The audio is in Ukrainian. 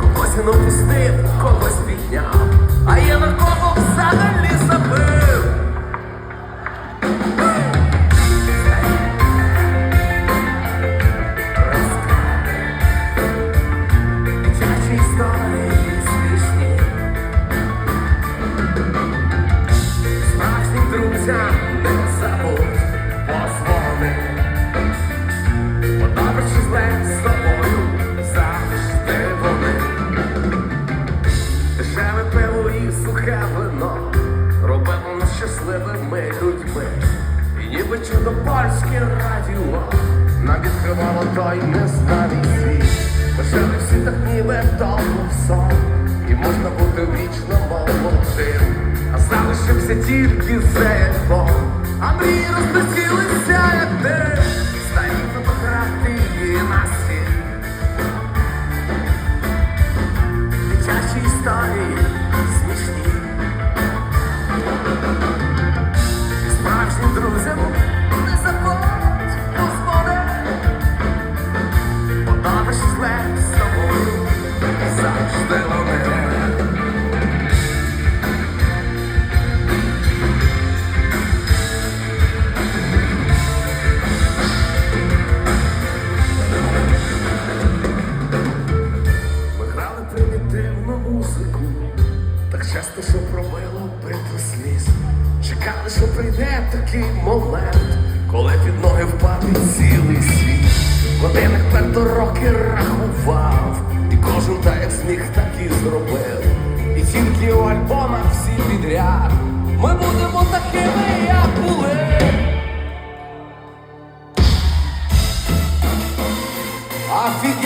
Когось він опустив, когось підняв, а я на кого взагалі забив. Розкази, дитячі історії Ніби польське радіо нам відкривало той незнаний світ. Лишили всі так ніби в сон, і можна бути вічно молодшим. А залишився тільки цей такий момент, коли під ноги впаде цілий світ. Годинник перто роки рахував, і кожен так як зміг, так і зробив. І тільки у альбомах всі підряд. Ми будемо такими, як були. Офігеть!